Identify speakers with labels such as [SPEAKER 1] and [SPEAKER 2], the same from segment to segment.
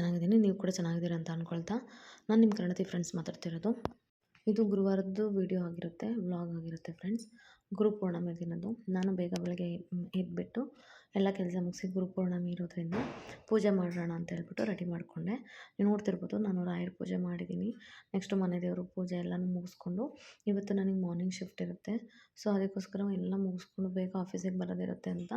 [SPEAKER 1] ಚೆನ್ನಾಗಿದ್ದೀನಿ ನೀವು ಕೂಡ ಚೆನ್ನಾಗಿದ್ದೀರ ಅಂತ ಅಂದ್ಕೊಳ್ತಾ ನಾನು ನಿಮ್ಮ ಕನ್ನಡತಿ ಫ್ರೆಂಡ್ಸ್ ಮಾತಾಡ್ತಿರೋದು. ಇದು ಗುರುವಾರದ್ದು ವಿಡಿಯೋ ಆಗಿರುತ್ತೆ ವ್ಲಾಗ್ ಆಗಿರುತ್ತೆ ಫ್ರೆಂಡ್ಸ್ ಗುರುಪೂರ್ಣಿಮೆ ದಿನದ್ದು ನಾನು ಬೇಗ ಬೆಳಗ್ಗೆ ಎದ್ದುಬಿಟ್ಟು ಎಲ್ಲ ಕೆಲಸ ಮುಗಿಸಿ ಗುರುಪೂರ್ಣಿಮೆ ಇರೋದ್ರಿಂದ ಪೂಜೆ ಮಾಡೋಣ ಅಂತ ಹೇಳ್ಬಿಟ್ಟು ರೆಡಿ ಮಾಡಿಕೊಂಡೆ. ನೀವು ನೋಡ್ತಿರ್ಬೋದು, ನಾನು ರಾಯರ್ ಪೂಜೆ ಮಾಡಿದ್ದೀನಿ ನೆಕ್ಸ್ಟು ಮನೆ ದೇವರು ಪೂಜೆ ಎಲ್ಲನೂ ಮುಗಿಸ್ಕೊಂಡು, ಇವತ್ತು ನನಗೆ ಮಾರ್ನಿಂಗ್ ಶಿಫ್ಟ್ ಇರುತ್ತೆ. ಸೊ ಅದಕ್ಕೋಸ್ಕರ ಎಲ್ಲ ಮುಗಿಸ್ಕೊಂಡು ಬೇಗ ಆಫೀಸಿಗೆ ಬರೋದಿರುತ್ತೆ ಅಂತ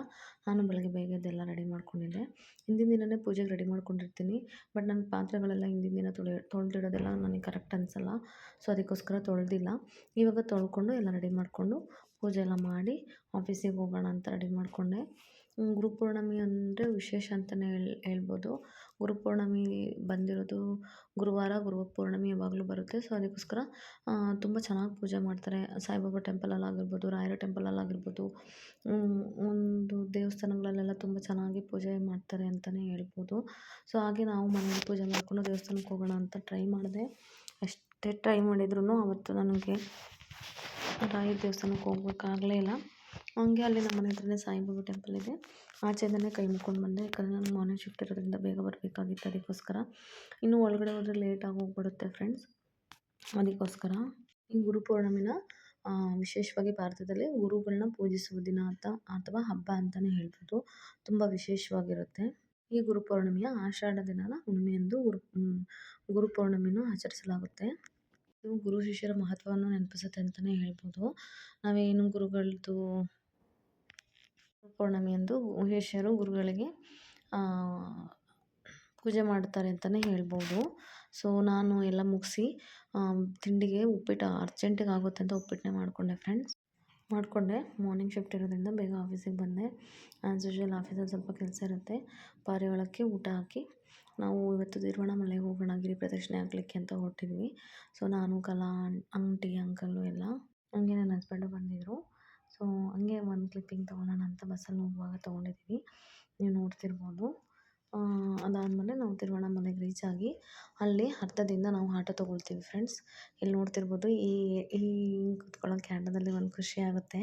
[SPEAKER 1] ನಾನು ಬೆಳಗ್ಗೆ ಬೇಗ ಇದೆಲ್ಲ ರೆಡಿ ಮಾಡ್ಕೊಂಡಿದ್ದೆ. ಹಿಂದಿನ ದಿನವೇ ಪೂಜೆಗೆ ರೆಡಿ ಮಾಡ್ಕೊಂಡಿರ್ತೀನಿ ಬಟ್ ನನ್ನ ಪಾತ್ರೆಗಳೆಲ್ಲ ಹಿಂದಿನ ದಿನ ತೊಳೆ, ತೊಳೆದಿಡೋದೆಲ್ಲ ನನಗೆ ಕರೆಕ್ಟ್ ಅನಿಸಲ್ಲ. ಸೊ ಅದಕ್ಕೋಸ್ಕರ ತೊಳೆದಿಲ್ಲ. ಇವಾಗ ತೊಳ್ಕೊಂಡು ಎಲ್ಲ ರೆಡಿ ಮಾಡಿಕೊಂಡು ಪೂಜೆ ಎಲ್ಲ ಮಾಡಿ ಆಫೀಸಿಗೆ ಹೋಗೋಣ ಅಂತ ರೆಡಿ ಮಾಡಿಕೊಂಡೆ. ಗುರುಪೂರ್ಣಮಿ ಅಂದರೆ ವಿಶೇಷ ಅಂತಲೇ ಹೇಳಿ, ಹೇಳ್ಬೋದು. ಗುರುಪೂರ್ಣಮಿ ಬಂದಿರೋದು ಗುರುವಾರ ಗುರುಪೂರ್ಣಿಮೆ ಯಾವಾಗಲೂ ಬರುತ್ತೆ. ಸೊ ಅದಕ್ಕೋಸ್ಕರ ತುಂಬ ಚೆನ್ನಾಗಿ ಪೂಜೆ ಮಾಡ್ತಾರೆ. ಸಾಯಿಬಾಬಾ ಟೆಂಪಲಲ್ಲಿ ಆಗಿರ್ಬೋದು, ರಾಯರ ಟೆಂಪಲಲ್ಲಿ ಆಗಿರ್ಬೋದು. ಒಂದು ದೇವಸ್ಥಾನಗಳಲ್ಲೆಲ್ಲ ತುಂಬ ಚೆನ್ನಾಗಿ ಪೂಜೆ ಮಾಡ್ತಾರೆ ಅಂತಲೇ ಹೇಳ್ಬೋದು. ಸೊ ಹಾಗೆ ನಾವು ಮನೆಯಲ್ಲಿ ಪೂಜೆ ಮಾಡಿಕೊಂಡು ದೇವಸ್ಥಾನಕ್ಕೆ ಹೋಗೋಣ ಅಂತ ಟ್ರೈ ಮಾಡಿದೆ. ಅಷ್ಟೇ ಟ್ರೈ ಮಾಡಿದ್ರೂ ಅವತ್ತು ನನಗೆ ರಾಯರ ದೇವಸ್ಥಾನಕ್ಕೆ ಹೋಗ್ಬೇಕಾಗಲೇ ಇಲ್ಲ. ಹಂಗೆ ಅಲ್ಲಿ ನಮ್ಮ ಮನೆ ಹತ್ರನೇ ಸಾಯಿಬಾಬಾ ಟೆಂಪಲ್ ಇದೆ. ಆಚೆಯಿಂದನೇ ಕೈ ಮುಕ್ಕೊಂಡು ಬಂದೆ. ಯಾಕಂದರೆ ನಾನು ಮಾರ್ನಿಂಗ್ ಶಿಫ್ಟ್ ಇರೋದ್ರಿಂದ ಬೇಗ ಬರಬೇಕಾಗಿತ್ತು ಅದಕ್ಕೋಸ್ಕರ. ಇನ್ನೂ ಒಳಗಡೆ ಹೋದರೆ ಲೇಟಾಗಿ ಹೋಗ್ಬಿಡುತ್ತೆ ಫ್ರೆಂಡ್ಸ್ ಅದಕ್ಕೋಸ್ಕರ ಈ ಗುರುಪೂರ್ಣಿಮೆನ ವಿಶೇಷವಾಗಿ ಭಾರತದಲ್ಲಿ ಗುರುಗಳನ್ನ ಪೂಜಿಸುವ ದಿನ ಅಂತ, ಅಥವಾ ಹಬ್ಬ ಅಂತಲೇ ಹೇಳ್ಬೋದು. ತುಂಬ ವಿಶೇಷವಾಗಿರುತ್ತೆ. ಈ ಗುರುಪೌರ್ಣಿಮೆಯ ಆಷಾಢ ದಿನದ ಹುಣ್ಣಿಮೆಯಂದು ಗುರು ಗುರುಪೌರ್ಣಿಮೆಯನ್ನು ಆಚರಿಸಲಾಗುತ್ತೆ. ಇದು ಗುರು ಶಿಷ್ಯರ ಮಹತ್ವವನ್ನು ನೆನಪಿಸುತ್ತೆ ಅಂತಲೇ ಹೇಳ್ಬೋದು. ನಾವೇನು ಗುರುಗಳದ್ದು? ಪೌರ್ಣಮಿಯಂದು ಶಿಷ್ಯರು ಗುರುಗಳಿಗೆ ಪೂಜೆ ಮಾಡ್ತಾರೆ ಅಂತಲೇ ಹೇಳ್ಬೋದು. ಸೊ ನಾನು ಎಲ್ಲ ಮುಗಿಸಿ ತಿಂಡಿಗೆ ಉಪ್ಪಿಟ್ಟು ಅರ್ಜೆಂಟಿಗೆ ಆಗುತ್ತೆ ಅಂತ ಉಪ್ಪಿಟ್ಟನ್ನೇ ಮಾಡಿಕೊಂಡೆ ಫ್ರೆಂಡ್ಸ್ ಮಾಡಿಕೊಂಡೆ. ಮಾರ್ನಿಂಗ್ ಶಿಫ್ಟ್ ಇರೋದ್ರಿಂದ ಬೇಗ ಆಫೀಸಿಗೆ ಬಂದೆ. ಆ್ಯಸ್ ಯೂಶ್ವಲ್ ಆಫೀಸಲ್ಲಿ ಸ್ವಲ್ಪ ಕೆಲಸ ಇರುತ್ತೆ. ಪಾರಿವಾಳಕ್ಕೆ ಊಟ ಹಾಕಿ ನಾವು ಇವತ್ತು ತಿರುವಣ್ಣಾಮಲೆಗೆ ಹೋಗೋಣ, ಗಿರಿ ಪ್ರದಕ್ಷಿಣೆ ಹಾಕ್ಲಿಕ್ಕೆ ಅಂತ ಹೊರಟಿದ್ವಿ. ಸೊ ನಾನು, ಕಲಾ ಆಂಟಿ ಅಂಕಲ್ಲು ಎಲ್ಲ ಹಂಗೆ ನನ್ನ ಹಸ್ಬೆಂಡು ಬಂದಿದ್ದರು ಸೊ ಹಂಗೆ ಒಂದು ಕ್ಲಿಪ್ಪಿಂಗ್ ತೊಗೊಳೋಣ ಅಂತ ಬಸ್ಸಲ್ಲಿ ಹೋಗುವಾಗ ತೊಗೊಂಡಿದ್ದೀವಿ. ನೀವು ನೋಡ್ತಿರ್ಬೋದು. ಅದಾದಮೇಲೆ ನಾವು ತಿರುವಣ್ಣಾಮಲೆಗೆ ರೀಚ್ ಆಗಿ. ಅಲ್ಲಿ ಅರ್ಧದಿಂದ ನಾವು ಆಟೋ ತೊಗೊಳ್ತೀವಿ ಫ್ರೆಂಡ್ಸ್ ಇಲ್ಲಿ ನೋಡ್ತಿರ್ಬೋದು, ಈ ಈ ಕುತ್ಕೊಳ್ಳೋಕೆ ಆಟೋದಲ್ಲಿ ಒಂದು ಖುಷಿ ಆಗುತ್ತೆ.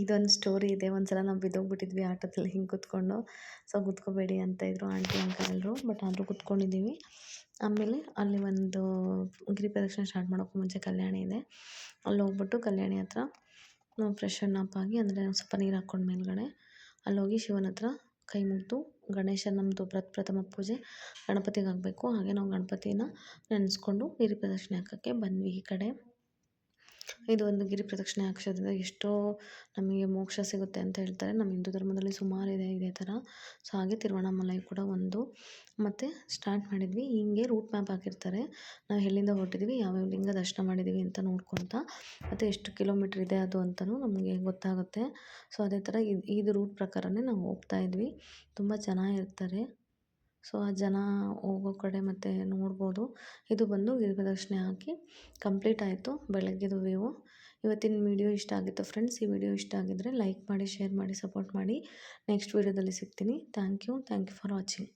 [SPEAKER 1] ಇದೊಂದು ಸ್ಟೋರಿ ಇದೆ. ಒಂದು ಸಲ ನಾವು ಬಿದ್ದೋಗ್ಬಿಟ್ಟಿದ್ವಿ ಆಟೋದಲ್ಲಿ ಹಿಂಗೆ ಕುತ್ಕೊಂಡು. ಸೊ ಕುತ್ಕೋಬೇಡಿ ಅಂತ ಇದ್ರು ಆಂಟಿ ಅಂಕಲ್ ಬಟ್ ಆದರೂ ಕುತ್ಕೊಂಡಿದ್ದೀವಿ ಆಮೇಲೆ ಅಲ್ಲಿ ಒಂದು ಗಿರಿ ಪ್ರದಕ್ಷಿಣೆ ಸ್ಟಾರ್ಟ್ ಮಾಡೋಕ್ಕೂ ಮುಂಚೆ ಕಲ್ಯಾಣಿ ಇದೆ. ಅಲ್ಲಿ ಹೋಗ್ಬಿಟ್ಟು ಕಲ್ಯಾಣಿ ಹತ್ರ ನಾವು ಫ್ರೆಶನ್ ಅಪ್ ಆಗಿ, ಅಂದರೆ ಸ್ವಲ್ಪ ನೀರು ಹಾಕ್ಕೊಂಡು ಮೇಲುಗಡೆ, ಅಲ್ಲೋಗಿ ಶಿವನ ಹತ್ರ ಕೈ ಮುಗಿದು ಗಣೇಶ ನಮ್ಮದು ಪ್ರಥಮ ಪೂಜೆ ಗಣಪತಿಗೆ ಆಗಬೇಕು. ಹಾಗೆ ನಾವು ಗಣಪತಿನ ನೆನೆಸ್ಕೊಂಡು ಗಿರಿ ಪ್ರದಕ್ಷಿಣೆ ಹಾಕೋಕ್ಕೆ ಬಂದ್ವಿ ಈ ಕಡೆ. ಇದು ಒಂದು ಗಿರಿ ಪ್ರದಕ್ಷಿಣೆ ಹಾಕ್ಸೋದ್ರಿಂದ ಎಷ್ಟೋ ನಮಗೆ ಮೋಕ್ಷ ಸಿಗುತ್ತೆ ಅಂತ ಹೇಳ್ತಾರೆ. ನಮ್ಮ ಹಿಂದೂ ಧರ್ಮದಲ್ಲಿ ಸುಮಾರು ಇದೆ, ಇದೇ ಥರ. ಸೊ, ಹಾಗೆ ತಿರುವಣ್ಣಾಮಲೈ ಕೂಡ ಒಂದು. ಮತ್ತು ಸ್ಟಾರ್ಟ್ ಮಾಡಿದ್ವಿ. ಹಿಂಗೆ ರೂಟ್ ಮ್ಯಾಪ್ ಹಾಕಿರ್ತಾರೆ. ನಾವು ಎಲ್ಲಿಂದ ಹೊರಟಿದ್ವಿ, ಯಾವ್ಯಾವ ಲಿಂಗ ದರ್ಶನ ಮಾಡಿದ್ದೀವಿ ಅಂತ ನೋಡ್ಕೊತ. ಮತ್ತು ಎಷ್ಟು ಕಿಲೋಮೀಟ್ರ್ ಇದೆ ಅದು ಅಂತಲೂ ನಮಗೆ ಗೊತ್ತಾಗುತ್ತೆ. ಸೊ, ಅದೇ ಥರ ಇದು ಇದು ರೂಟ್ ಪ್ರಕಾರನೇ ನಾವು ಹೋಗ್ತಾ ಇದ್ವಿ. ತುಂಬ ಚೆನ್ನಾಗಿರ್ತಾರೆ. ಸೊ, ಆ ಜನ ಹೋಗೋ ಕಡೆ ಮತ್ತು ನೋಡ್ಬೋದು. ಇದು ಬಂದು ಗಿರಿಪ್ರದಕ್ಷಿಣೆ ಹಾಕಿ ಕಂಪ್ಲೀಟ್ ಆಯಿತು ಬೆಳಗ್ಗೆದು ವ್ಯೂ ಇವತ್ತಿನ ವೀಡಿಯೋ ಇಷ್ಟ ಆಗಿತ್ತು ಫ್ರೆಂಡ್ಸ್ ಈ ವಿಡಿಯೋ ಇಷ್ಟ ಆಗಿದ್ದರೆ ಲೈಕ್ ಮಾಡಿ ಶೇರ್ ಮಾಡಿ ಸಪೋರ್ಟ್ ಮಾಡಿ. ನೆಕ್ಸ್ಟ್ ವೀಡಿಯೋದಲ್ಲಿ ಸಿಗ್ತೀನಿ. Thank you thank you for watching